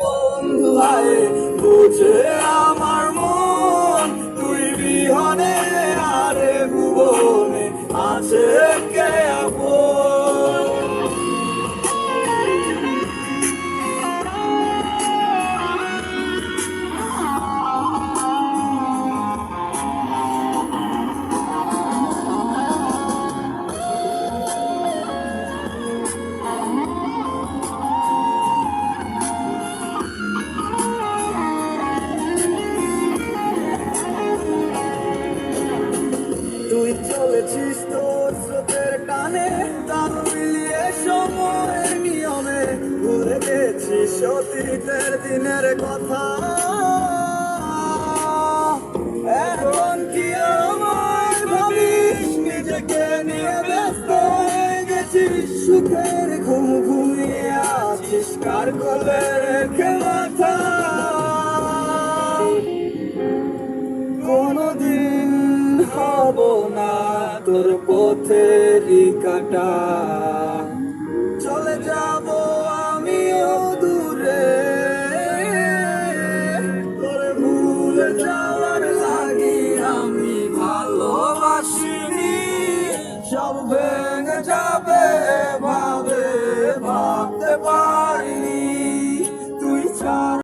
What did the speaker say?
বন্ধু ভাই বুঝে আমার মন তুই বিহনে আরে আছে কে? চলেছিস তোর স্রোতের টানে। তার মিলিয়ে সময়ের নিয়মে ভুলে গেছিস অতীতের দিনের কথা। এখন কি আমার ভাবিস? নিজেকে নিয়ে ব্যস্ত হয়ে গেছিস। সুখের ঘুম ঘুমিয়ে আছিস। কার কোলে হব না তোর পথের কাটা। চলে যাব আমিও দূরে। তোর ভুলে যাওয়ার লাগি আমি ভালোবাসিনি। সব ভেঙে যা